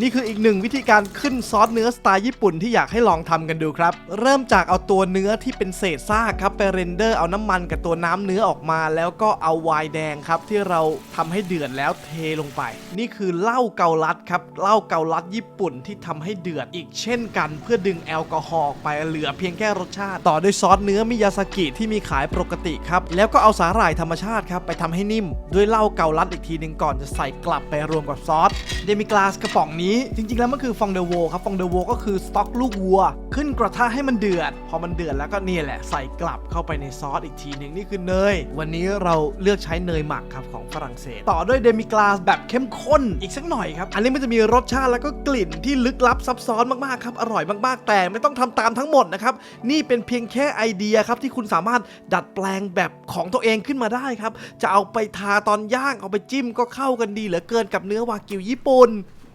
นี่คืออีกหนึ่งวิธีการขึ้นซอสเนื้อสไตล์ญี่ปุ่นที่อยากให้ลองทำกันดูครับ เริ่มจากเอาตัวเนื้อที่เป็นเศษซากครับไปเรนเดอร์เอาน้ำมันกับตัวน้ำเนื้อออกมา แล้วก็เอาไวน์แดงครับที่เราทำให้เดือดแล้วเทลงไป นี่คือเหล้าเกาลัดครับเหล้าเกาลัดญี่ปุ่นที่ทำให้เดือดอีกเช่นกัน เพื่อดึงแอลกอฮอล์ออกไปเหลือเพียงแค่รสชาติ ต่อด้วยซอสเนื้อมิยาสกิที่มีขายปกติครับแล้วก็เอาสาหร่ายธรรมชาติครับไปทำให้นิ่ม ด้วยเหล้าเกาลัดอีกทีหนึ่งก่อนจะใส่กลับไปรวมกับซอสเดมิกลาสกระป๋องนี้จริงๆ แล้วมันคือฟองเดโวครับฟองเดโวก็คือสต๊อกลูกวัว ขึ้นกระทะให้มันเดือด พอมันเดือดแล้วก็นี่แหละใส่กลับเข้าไปในซอสอีกทีหนึ่งนี่คือเนย วันนี้เราเลือกใช้เนยหมักครับของฝรั่งเศส ต่อด้วยเดมิกลาสแบบเข้มข้นอีกสักหน่อยครับ อันนี้มันจะมีรสชาติแล้วก็กลิ่นที่ลึกลับซับซ้อนมากๆครับอร่อยมากๆ แต่ไม่ต้องทำตามทั้งหมดนะครับนี่เป็นเพียงแค่ไอเดียครับที่คุณสามารถดัดแปลงแบบของตัวเองขึ้นมาได้ครับจะเอาไปทาตอนย่างเอาไปจิ้มก็เข้ากันดีเหลือเกินกับเนื้อวากิวญี่ปุ่น